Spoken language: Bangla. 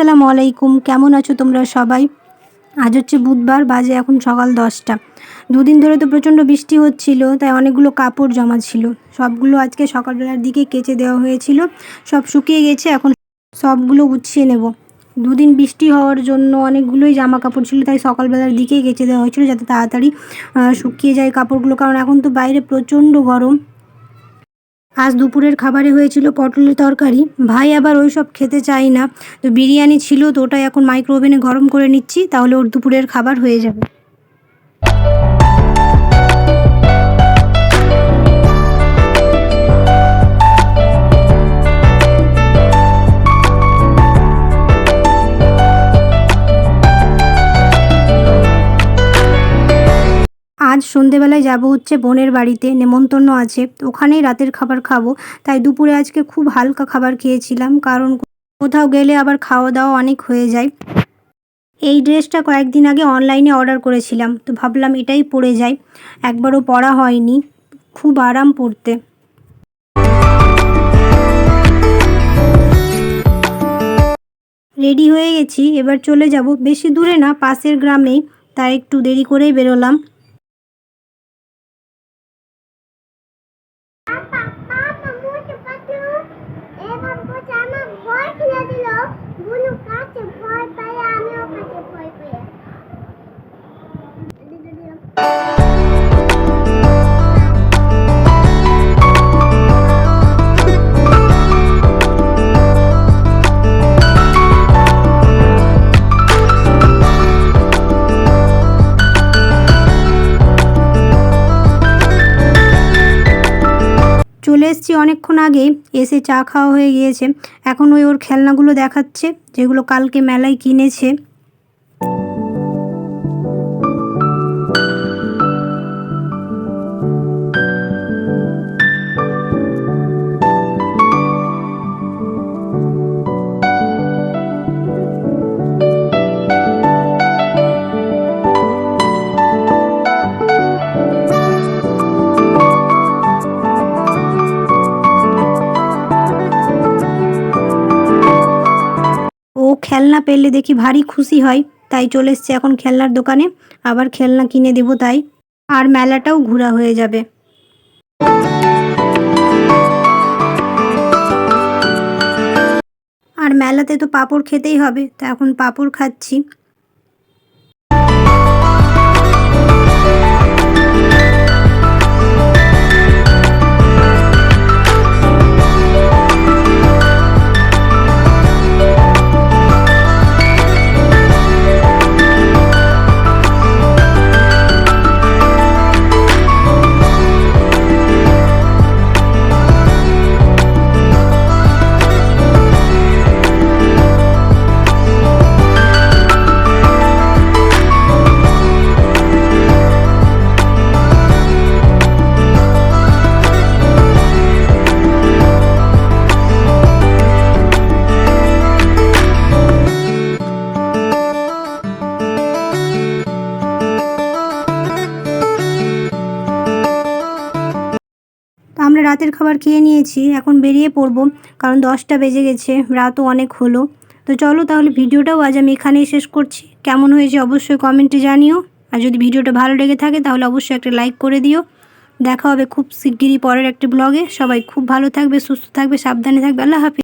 আসসালামু আলাইকুম। কেমন আছো তোমরা সবাই? আজ হচ্ছে বুধবার, বাজে এখন সকাল দশটা। দুদিন ধরে তো প্রচণ্ড বৃষ্টি হচ্ছিল, তাই অনেকগুলো কাপড় জমা ছিল। সবগুলো আজকে সকালবেলার দিকে কেচে দেওয়া হয়েছিল। সব শুকিয়ে গেছে, এখন সবগুলো গুছিয়ে নেব। দুদিন বৃষ্টি হওয়ার জন্য অনেকগুলোই জামা কাপড় ছিল, তাই সকালবেলার দিকেই কেচে দেওয়া হয়েছিল, যাতে তাড়াতাড়ি শুকিয়ে যায় কাপড়গুলো। কারণ এখন তো বাইরে প্রচণ্ড গরম। আজ দুপুরের খাবারে হয়েছিল পটলের তরকারি। ভাই আবার ওই সব খেতে চাই না। তো বিরিয়ানি ছিল তো ওটাই এখন মাইক্রো ওভেনে গরম করে নিচ্ছি, তাহলে ওর দুপুরের খাবার হয়ে যাবে। আজ সন্ধেবেলায় যাব হচ্ছে বোনের বাড়িতে, নেমন্তন্ন আছে। ওখানেই রাতের খাবার খাব। তাই দুপুরে আজকে খুব হালকা খাবার খেয়েছিলাম, কারণ কোথাও গেলে আবার খাওয়া দাওয়া অনেক হয়ে যায়। এই ড্রেসটা কয়েকদিন আগে অনলাইনে অর্ডার করেছিলাম, তো ভাবলাম এটাই পরে যাই। একবারও পরা হয়নি, খুব আরাম পরতে। রেডি হয়ে গেছি, এবার চলে যাব। বেশি দূরে না, পাশের গ্রামেই, তাই একটু দেরি করেই বেরোলাম। এসেছি অনেকক্ষণ আগে এসে চা খাওয়া হয়ে গিয়েছে। এখন ওই ওর খেলনাগুলো দেখাচ্ছে, যেগুলো কালকে মেলায় কিনেছে। ও খেলনা পেলে দেখি ভারী খুশি হয়, তাই চলে এসছে এখন খেলনার দোকানে, আবার খেলনা কিনে দেবো তাই। আর মেলাটাও ঘোরা হয়ে যাবে। আর মেলাতে তো পাঁপড় খেতেই হবে, তা এখন পাঁপড় খাচ্ছি। রাতের খাবার খেয়ে নিয়েছি, এখন বেরিয়ে পড়ব, কারণ দশটা বেজে গেছে, রাতও অনেক হলো। তো চলো তাহলে ভিডিওটাও আজ আমি এখানেই শেষ করছি। কেমন হয়েছে অবশ্যই কমেন্টে জানিও, আর যদি ভিডিওটা ভালো লেগে থাকে তাহলে অবশ্যই একটা লাইক করে দিও। দেখা হবে খুব শিগগিরই পরের একটি ব্লগে। সবাই খুব ভালো থাকবে, সুস্থ থাকবে, সাবধানে থাকবে। আল্লাহ হাফিজ।